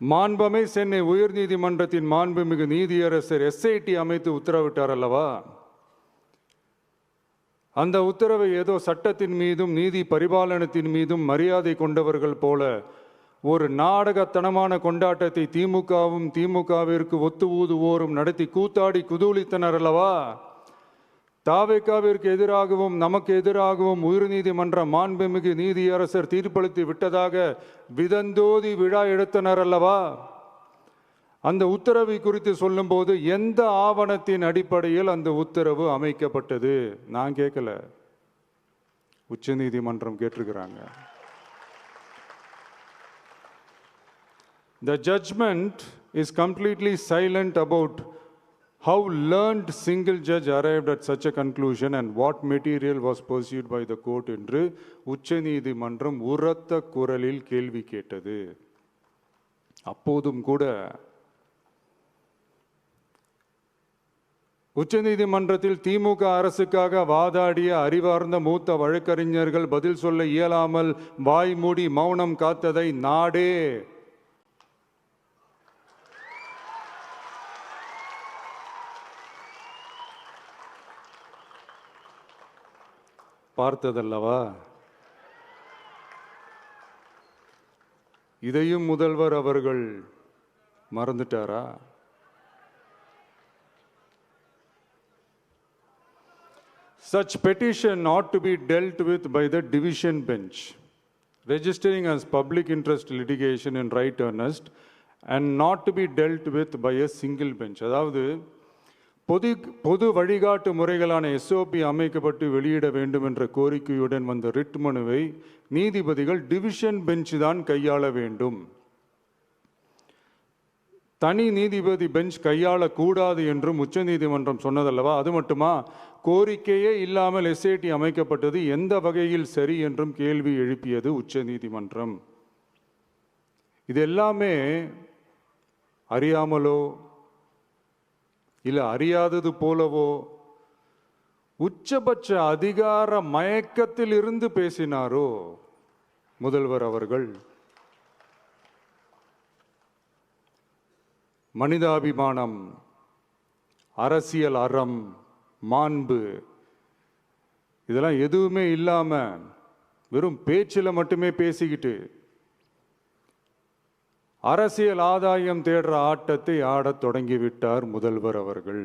மாண்பமை சென்னை உயர்நீதிமன்றத்தின் மாண்புமிகு நீதியரசர் எஸ்ஐடி அமைத்து உத்தரவிட்டார் அல்லவா? அந்த உத்தரவை ஏதோ சட்டத்தின் மீதும் நீதி பரிபாலனத்தின் மீதும் மரியாதை கொண்டவர்கள் போல ஒரு நாடகத்தனமான கொண்டாட்டத்தை திமுகவும் திமுகவிற்கு ஒத்து ஊதுவோரும் நடத்தி கூத்தாடி குதூளித்தனர் அல்லவா? தாவேக்காவிற்கு எதிராகவும் நமக்கு எதிராகவும் உயர்நீதிமன்ற மாண்புமிகு நீதியரசர் தீர்ப்பளித்து விட்டதாக விதந்தோதி விழா எடுத்தனர் அல்லவா? அந்த உத்தரவை குறித்து சொல்லும்போது எந்த ஆவணத்தின் அடிப்படையில் அந்த உத்தரவு அமைக்கப்பட்டது? நான் கேட்கல. உச்சநீதிமன்றம் கேட்டிருக்கிறாங்க. The judgement is completely silent about how learned single judge arrived at such a conclusion and what material was pursued by the court என்று உச்சநீதிமன்றம் உரத்த குரலில் கேள்வி கேட்டது. அப்போதும் கூட உச்சநீதிமன்றத்தில் திமுக அரசுக்காக வாதாடிய அறிவார்ந்த மூத்த வழக்கறிஞர்கள் பதில் சொல்ல இயலாமல் வாய்மூடி மௌனம் காத்ததை நாடே பார்த்ததல்லவா இதையும் முதல்வர் அவர்கள் மறந்துட்டாரா Such petition ought to be dealt with by the division bench, registering as public interest litigation in right earnest and not to be dealt with by a single bench. அதாவது பொது பொது வழிகாட்டு முறைகளான எஸ்ஓபி அமைக்கப்பட்டு வெளியிட வேண்டும் என்ற கோரிக்கையுடன் வந்த ரிட் மனுவை நீதிபதிகள் டிவிஷன் பெஞ்ச் தான் கையாள வேண்டும். தனி நீதிபதி பெஞ்ச் கையாளக்கூடாது என்றும் உச்சநீதிமன்றம் சொன்னதல்லவா? அது மட்டுமா? கோரிக்கையே இல்லாமல் எஸ்ஐடி அமைக்கப்பட்டது எந்த வகையில் சரி என்றும் கேள்வி எழுப்பியது உச்சநீதிமன்றம். இது எல்லாமே அறியாமலோ இல்லை அறியாதது போலவோ? உச்சபட்ச அதிகார மயக்கத்தில் இருந்து பேசினாரோ? முதல்வர் அவர்கள். மனிதாபிமானம் அரசியல் அறம் மாண்பு இதெல்லாம் எதுவுமே இல்லாம வெறும் பேச்சில் மட்டுமே பேசிக்கிட்டு அரசியல் ஆதாயம் தேடுற ஆட்டத்தை ஆடத் தொடங்கிவிட்டார் முதல்வர் அவர்கள்.